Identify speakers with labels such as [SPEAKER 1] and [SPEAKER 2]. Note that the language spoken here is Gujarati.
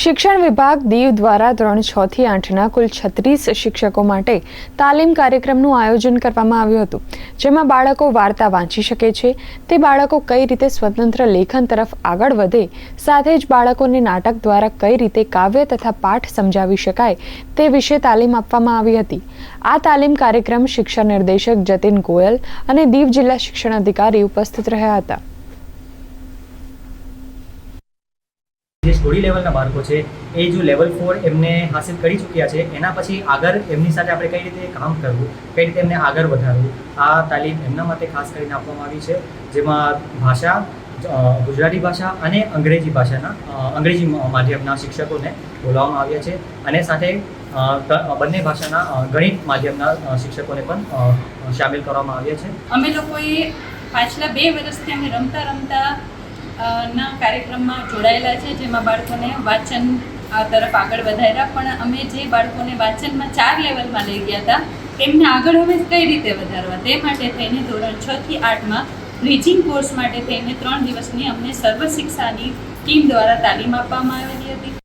[SPEAKER 1] શિક્ષણ વિભાગ દીવ દ્વારા ધોરણ છ થી આઠના કુલ છત્રીસ શિક્ષકો માટે તાલીમ કાર્યક્રમનું આયોજન કરવામાં આવ્યું હતું, જેમાં બાળકો વાર્તા વાંચી શકે છે. તે બાળકો કઈ રીતે સ્વતંત્ર લેખન તરફ આગળ વધે, સાથે જ બાળકોને નાટક દ્વારા કઈ રીતે કાવ્ય તથા પાઠ સમજાવી શકાય તે વિશે તાલીમ આપવામાં આવી હતી. આ તાલીમ કાર્યક્રમ શિક્ષણ નિર્દેશક જતીન ગોયલ અને દીવ જિલ્લા શિક્ષણ અધિકારી ઉપસ્થિત રહ્યા હતા.
[SPEAKER 2] સ્ટોરી લેવલના બાળકો છે. એ જો લેવલ ફોર એમને હાસિલ કરી ચૂક્યા છે, એના પછી આગળ એમની સાથે આપણે કઈ રીતે કામ કરવું, કઈ રીતે એમને આગળ વધારવું, આ તાલીમ એમના માટે ખાસ કરીને આપવામાં આવી છે, જેમાં ભાષા ગુજરાતી ભાષા અને અંગ્રેજી ભાષાના અંગ્રેજી માધ્યમના શિક્ષકોને બોલાવવામાં આવ્યા છે. અને સાથે બંને ભાષાના ગણિત માધ્યમના શિક્ષકોને પણ સામેલ કરવામાં આવ્યા છે.
[SPEAKER 3] અમે લોકોએ પાછલા બે વર્ષથી અમે રમતા રમતા ના કાર્યક્રમમાં જોડાયેલા છે, જેમાં બાળકોને વાંચન તરફ આગળ વધાર્યા. પણ અમે જે બાળકોને વાંચનમાં ચાર લેવલમાં લઈ ગયા હતા, તેમને આગળ હવે કઈ રીતે વધારવા? તે માટે થઈને ધોરણ છ થી આઠમાં બ્રિજિંગ કોર્સ માટે થઈને ત્રણ દિવસની અમને સર્વ શિક્ષાની ટીમ દ્વારા તાલીમ આપવામાં આવેલી હતી.